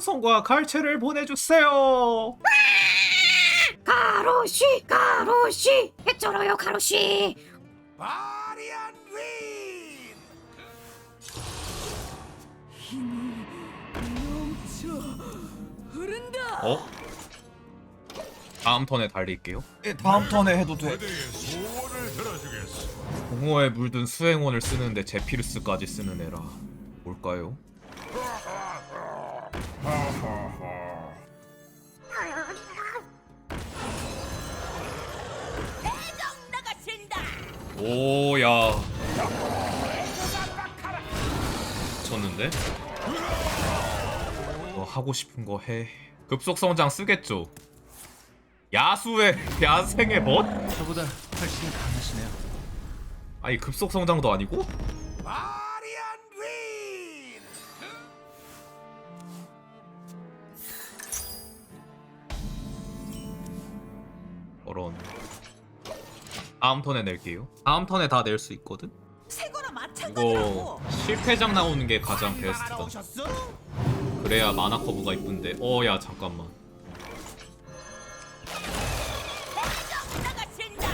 함성과 갈채를 보내주세요. 가로시 가로시 해쩔어요 가로시 바리안 윈! 어? 다음 턴에 달릴게요. 예, 다음 턴에 해도 돼. 그대의 소원을 들어주겠어. 공허에 물든 수행원을 쓰는데 제피르스까지 쓰는 애라. 뭘까요? 오야 쳤는데? 너 하고 싶은 거 해. 급속 성장 쓰겠죠. 야수의 야생의 멋? 저보다 훨씬 강하시네요. 아니 급속 성장도 아니고? 다음 턴에 낼게요. 다음 턴에 다 낼 수 있거든. 이거 마찬가지라고. 실패작 나오는 게 가장 베스트다. 알아오셨어? 그래야 마나 커브가 이쁜데. 어 야 잠깐만. 나가신다.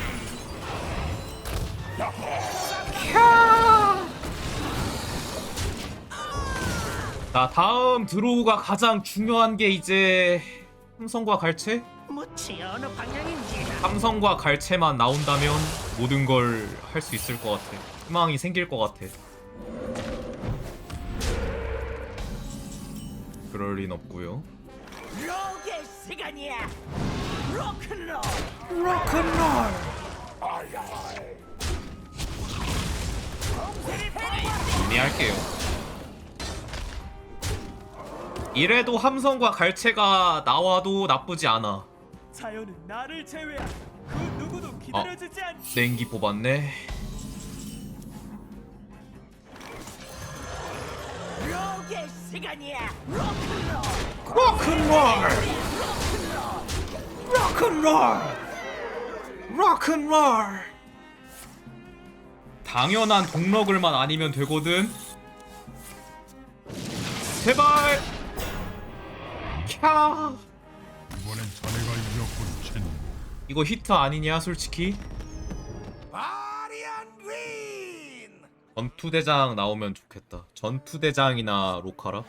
자 다음 드로우가 가장 중요한 게 이제 함성과 갈채? 무치 어느 방향인지. 함성과 갈채만 나온다면 모든 걸 할 수 있을 것 같아. 희망이 생길 것 같아. 그럴 린 없고요. 록의 시간이야. 로큰롤. 이미 할게요. 이래도 함성과 갈채가 나와도 나쁘지 않아. 자연은 나를 제외한 그 누구도 기다려주지 않지. 냉기 뽑았네. 록의 시간이야. 로큰롤. 로큰롤! 로큰롤! 로큰롤! 당연한 동럭을만 아니면 되거든. 제발! 캬! 이번엔 자네가 이겼군, 첸. 이거 히트 아니냐, 솔직히? 바리안 윈! 전투대장 나오면 좋겠다. 전투대장이나 로카라?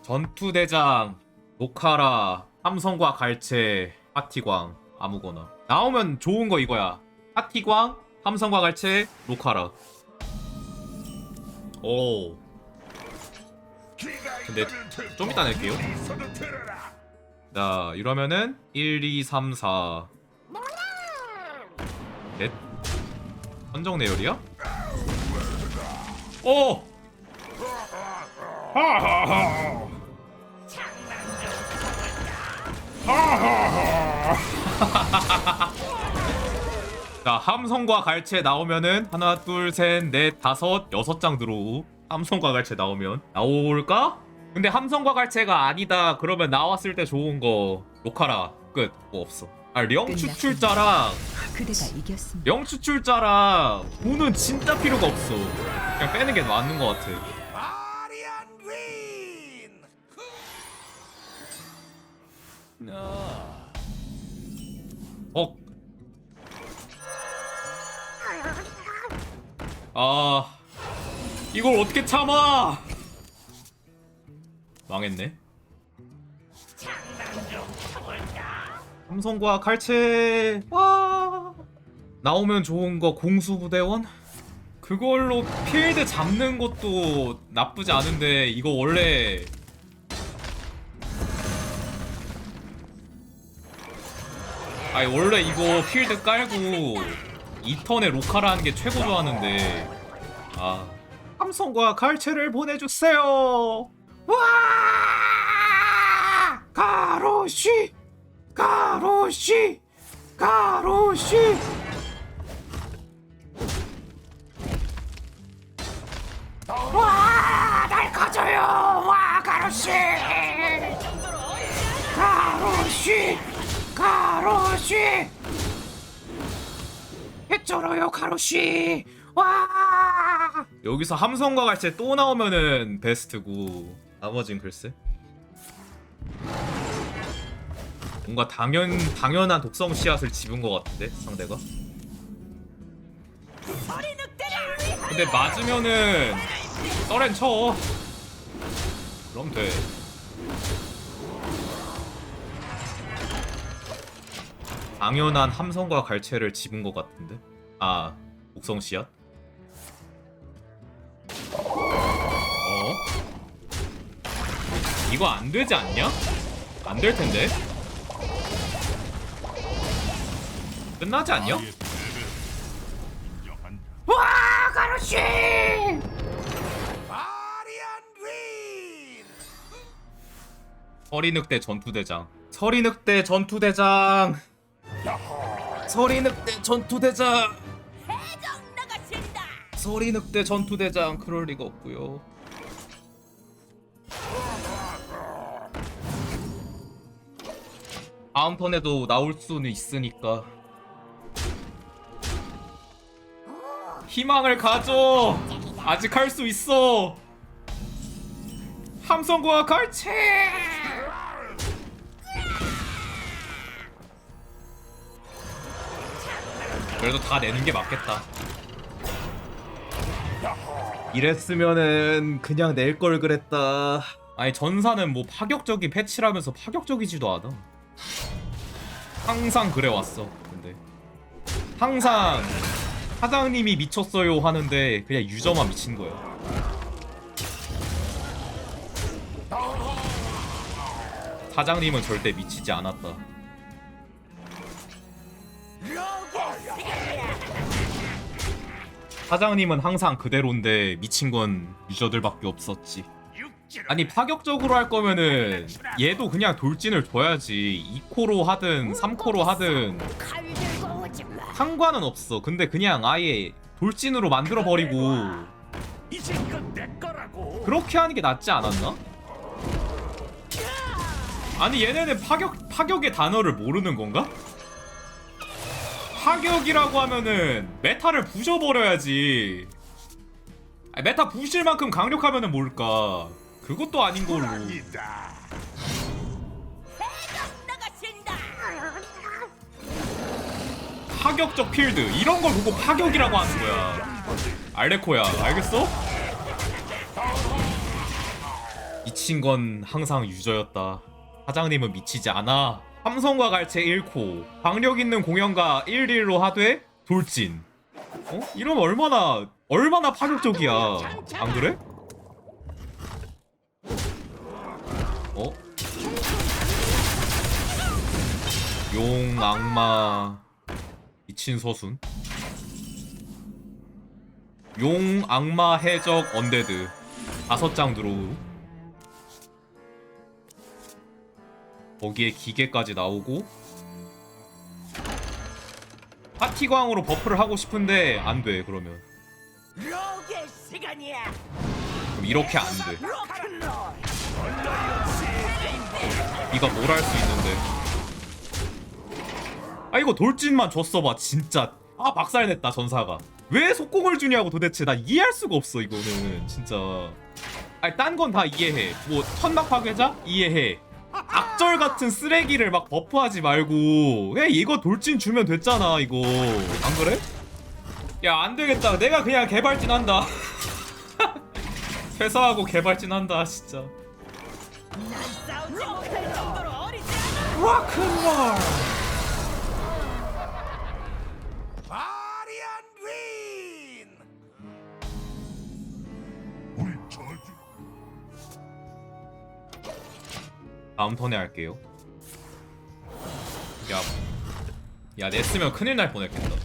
전투대장, 로카라, 삼성과 갈채, 파티광, 아무거나. 나오면 좋은 거 이거야. 파티광, 삼성과 갈채, 로카라. 오. 근데 좀 이따 낼게요. 자, 이러면은 1, 2, 3, 4. 넷. 선정 내열이야? 오! 자, 함성과 갈채 나오면은 하나, 둘, 셋, 넷, 다섯, 여섯 장 들어오. 함성과 갈채 나오면 나올까? 근데 함성과 갈채가 아니다. 그러면 나왔을 때 좋은 거 로카라 끝. 뭐 없어. 아, 령 추출자랑 그대가 이겼습니다. 령 추출자랑 돈은 진짜 필요가 없어. 그냥 빼는 게 맞는 것 같아. 윈! 어. 아. 이걸 어떻게 참아? 망했네. 삼성과 칼체. 와. 나오면 좋은 거 공수부대원? 그걸로 필드 잡는 것도 나쁘지 않은데 이거 원래 아니 원래 이거 필드 깔고 2턴에 로카라 하는 게 최고 좋아하는데 아 함성과 갈채를 보내주세요. 와! 가로시 가로시 가로시 와 날 가져요! 와 가로시 가로시 가로시 해쩔어요 가로시 와 여기서 함성과 갈채 또 나오면은 베스트고 나머진 글쎄. 뭔가 당연 당연한 독성 씨앗을 집은 것 같은데 상대가. 근데 맞으면은 썰렌 쳐. 그럼 돼. 당연한 함성과 갈채를 집은 것 같은데. 아 독성 씨앗. 이거 안 되지 않냐? 안 될 텐데. 끝나지 않냐? 와 가로시. 서리늑대 전투대장 서리늑대 전투대장 서리늑대 전투대장. 서리늑대 전투대장 그럴 리가 없고요 다음 턴에도 나올 수는 있으니까 희망을 가져 아직 할 수 있어 함성과 갈채 그래도 다 내는 게 맞겠다. 이랬으면은 그냥 낼 걸 그랬다. 아니 전사는 뭐 파격적인 패치라면서 파격적이지도 않아. 항상 그래 왔어. 근데 항상 사장님이 미쳤어요 하는데 그냥 유저만 미친 거야. 사장님은 절대 미치지 않았다. 사장님은 항상 그대로인데 미친 건 유저들밖에 없었지. 아니 파격적으로 할 거면은 얘도 그냥 돌진을 줘야지 2코로 하든 3코로 하든 상관은 없어. 근데 그냥 아예 돌진으로 만들어 버리고 이제 끝내 거라고. 그렇게 하는 게 낫지 않았나? 아니 얘네는 파격 파격의 단어를 모르는 건가? 파격이라고 하면은 메타를 부셔버려야지. 메타 부실 만큼 강력하면은 뭘까? 그것도 아닌 걸로. 파격적 필드 이런 걸 보고 파격이라고 하는 거야. 알레코야, 알겠어? 미친 건 항상 유저였다. 사장님은 미치지 않아. 삼성과 갈채 1코, 강력 있는 공연가 1-1로 하되 돌진. 어? 이러면 얼마나 얼마나 파격적이야. 안 그래? 어? 용 악마 미친 서순 용 악마 해적 언데드 다섯 장 들어오고 거기에 기계까지 나오고 파티광으로 버프를 하고 싶은데 안 돼 그러면. 그럼 이렇게 안돼. 네가 뭘 할 수 있는데. 아 이거 돌진만 줬어봐 진짜. 아 박살냈다 전사가. 왜 속공을 주냐고 도대체. 나 이해할 수가 없어 이거는 진짜. 아니 딴 건 다 이해해. 뭐 천막 파괴자? 이해해. 악절 같은 쓰레기를 막 버프하지 말고. 그냥 이거 돌진 주면 됐잖아 이거. 안 그래? 야 안 되겠다. 내가 그냥 개발진 한다. 퇴사하고 개발진 한다 진짜 락큰롤 바리안 윈. 우리 저주. 다음 턴에 할게요. 야, 야 냈으면 큰일 날 뻔했겠다.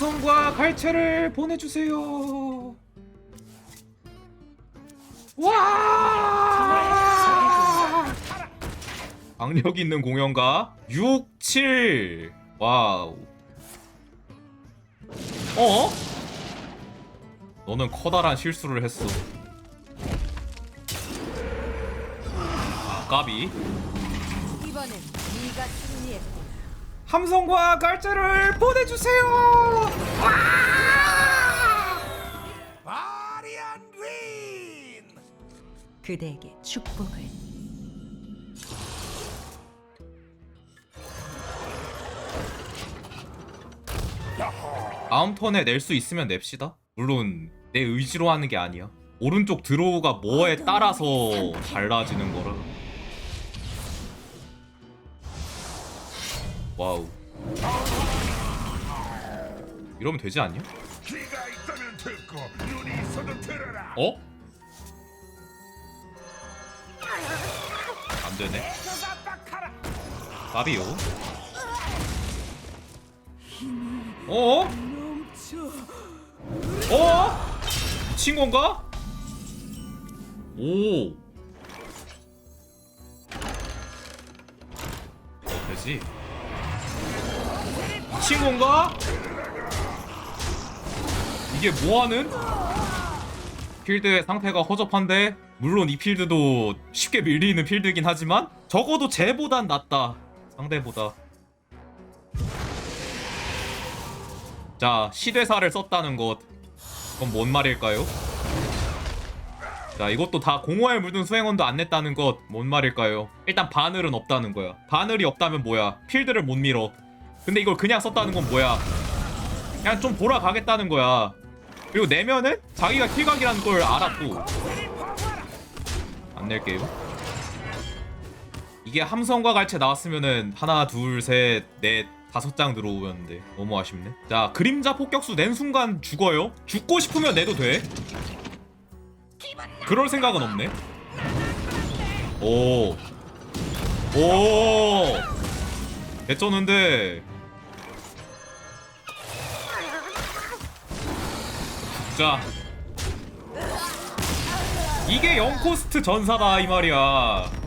함성과 갈채를 보내주세요. 와! 강력 있는 공연가 6, 7. 와우. 어? 너는 커다란 실수를 했어. 아, 까비. 이번엔 네가. 함성과 갈채를 보내주세요. 바리안 퀸 그대에게 축복을. 다음 턴에 낼 수 있으면 냅시다. 물론 내 의지로 하는 게 아니야. 오른쪽 드로우가 뭐에 따라서 달라지는 거라. 와우. 이러면 되지 않냐? 어? 안 되네. 까비요. 어? 어? 미친 건가? 오. 어, 되지. 건가? 이게 뭐하는? 필드의 상태가 허접한데 물론 이 필드도 쉽게 밀리는 필드긴 하지만 적어도 쟤보단 낫다 상대보다 자 시대사를 썼다는 것 그건 뭔 말일까요? 자 이것도 다 공허에 물든 수행원도 안 냈다는 것 뭔 말일까요? 일단 바늘은 없다는 거야 바늘이 없다면 뭐야 필드를 못 밀어 근데 이걸 그냥 썼다는 건 뭐야? 그냥 좀 보러 가겠다는 거야. 그리고 내면은 자기가 킬각이라는 걸 알았고. 안 낼게요 이게 함성과 갈채 나왔으면은 하나 둘셋넷 다섯 장 들어오였는데 너무 아쉽네. 자 그림자 폭격수 낸 순간 죽어요? 죽고 싶으면 내도 돼? 그럴 생각은 없네. 오오. 개쩌는데 자 이게 0코스트 전사다 이 말이야